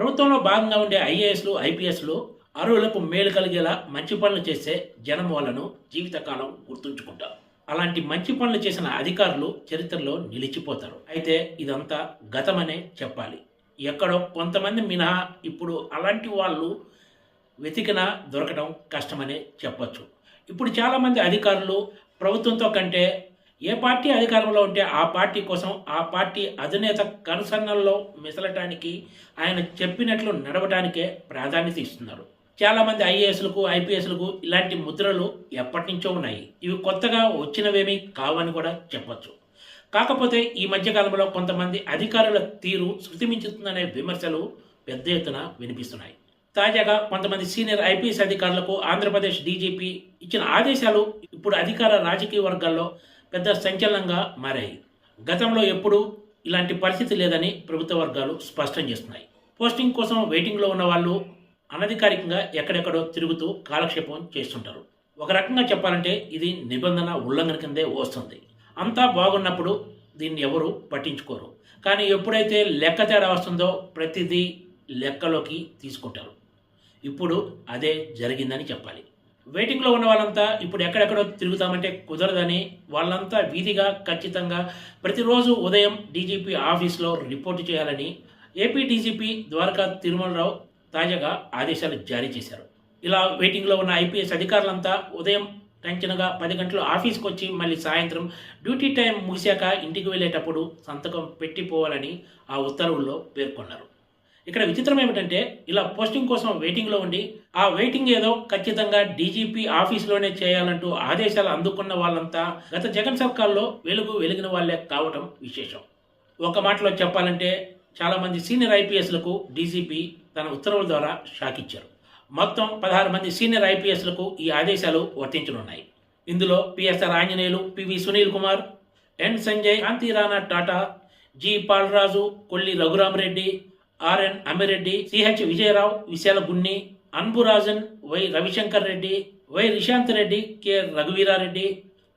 ప్రభుత్వంలో భాగంగా ఉండే ఐఏఎస్లు ఐపీఎస్లు అర్హులకు మేలు కలిగేలా మంచి పనులు చేసే జనం వాళ్ళను జీవితకాలం గుర్తుంచుకుంటారు. అలాంటి మంచి పనులు చేసిన అధికారులు చరిత్రలో నిలిచిపోతారు. అయితే ఇదంతా గతమనే చెప్పాలి. ఎక్కడో కొంతమంది మినహా ఇప్పుడు అలాంటి వాళ్ళు వెతికినా దొరకడం కష్టమనే చెప్పచ్చు. ఇప్పుడు చాలామంది అధికారులు ప్రభుత్వంతో కంటే ఏ పార్టీ అధికారంలో ఉంటే ఆ పార్టీ కోసం ఆ పార్టీ అధినేత కనుసన్నల్లో మిసలటానికి ఆయన చెప్పినట్లు నడవటానికే ప్రాధాన్యత ఇస్తున్నారు. చాలామంది ఐఏఎస్లకు ఐపీఎస్లకు ఇలాంటి ముద్రలు ఎప్పటి నుంచో ఉన్నాయి. ఇవి కొత్తగా వచ్చినవేమీ కావని కూడా చెప్పొచ్చు. కాకపోతే ఈ మధ్యకాలంలో కొంతమంది అధికారుల తీరు శృతిమించుతుందనే విమర్శలు పెద్ద ఎత్తున వినిపిస్తున్నాయి. తాజాగా కొంతమంది సీనియర్ ఐపీఎస్ అధికారులకు ఆంధ్రప్రదేశ్ డీజీపీ ఇచ్చిన ఆదేశాలు ఇప్పుడు అధికార రాజకీయ వర్గాల్లో పెద్ద సంచలనంగా మారాయి. గతంలో ఎప్పుడూ ఇలాంటి పరిస్థితి లేదని ప్రభుత్వ వర్గాలు స్పష్టం చేస్తున్నాయి. పోస్టింగ్ కోసం వెయిటింగ్లో ఉన్న వాళ్ళు అనధికారికంగా ఎక్కడెక్కడో తిరుగుతూ కాలక్షేపం చేస్తుంటారు. ఒక రకంగా చెప్పాలంటే ఇది నిబంధన ఉల్లంఘన కిందే వస్తుంది. అంతా బాగున్నప్పుడు దీన్ని ఎవరు పట్టించుకోరు. కానీ ఎప్పుడైతే లెక్క తేడా వస్తుందో ప్రతిదీ లెక్కలోకి తీసుకుంటారు. ఇప్పుడు అదే జరిగిందని చెప్పాలి. వెయిటింగ్లో ఉన్న వాళ్ళంతా ఇప్పుడు ఎక్కడెక్కడో తిరుగుతామంటే కుదరదని వాళ్ళంతా వీధిగా ఖచ్చితంగా ప్రతిరోజు ఉదయం డీజీపీ ఆఫీస్లో రిపోర్టు చేయాలని ఏపీ డీజీపీ ద్వారకా తిరుమలరావు తాజాగా ఆదేశాలు జారీ చేశారు. ఇలా వెయిటింగ్లో ఉన్న ఐపీఎస్ అధికారులంతా ఉదయం టెన్షన్గా పది గంటలు ఆఫీస్కి వచ్చి మళ్ళీ సాయంత్రం డ్యూటీ టైం ముగిశాక ఇంటికి వెళ్ళేటప్పుడు సంతకం పెట్టిపోవాలని ఆ ఉత్తర్వుల్లో పేర్కొన్నారు. ఇక్కడ విచిత్రం ఏమిటంటే ఇలా పోస్టింగ్ కోసం వెయిటింగ్లో ఉండి ఆ వెయిటింగ్ ఏదో ఖచ్చితంగా డీజీపీ ఆఫీస్లోనే చేయాలంటూ ఆదేశాలు అందుకున్న వాళ్ళంతా గత జగన్ సర్కార్లో వెలుగు వెలిగిన వాళ్ళే కావటం విశేషం. ఒక మాటలో చెప్పాలంటే చాలామంది సీనియర్ ఐపీఎస్లకు డీజీపీ తన ఉత్తర్వుల ద్వారా షాక్ ఇచ్చారు. మొత్తం పదహారు మంది సీనియర్ ఐపీఎస్లకు ఈ ఆదేశాలు వర్తించనున్నాయి. ఇందులో PSR Anjaneyulu PV Sunil Kumar N Sanjay Kanti Rana Tata G Palaraju Kolli Raghurama Reddy RN Amireddy CH Vijayarao Vishal Gunni Anburajan Y Ravishankar Reddy Y Rishanth Reddy K Raghuveera Reddy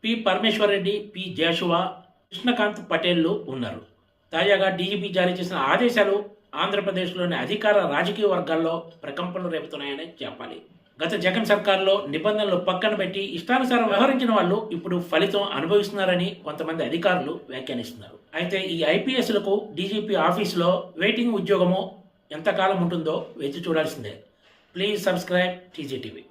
P Parameshwar Reddy P Joshua Krishnakanth పటేల్లు ఉన్నారు. తాజాగా DGP జారీ చేసిన ఆదేశాలు ఆంధ్రప్రదేశ్లోని అధికార రాజకీయ వర్గాల్లో ప్రకంపనలు రేపుతున్నాయని చెప్పాలి. గత జగన్ సర్కార్లో నిబంధనలు పక్కన పెట్టి ఇష్టానుసారం వ్యవహరించిన వాళ్ళు ఇప్పుడు ఫలితం అనుభవిస్తున్నారని కొంతమంది అధికారులు వ్యాఖ్యానిస్తున్నారు. అయితే ఈ ఐపీఎస్లకు డీజీపీ ఆఫీసులో వెయిటింగ్ ఉద్యోగము ఎంతకాలం ఉంటుందో వేచి చూడాల్సిందే. Please subscribe TGTV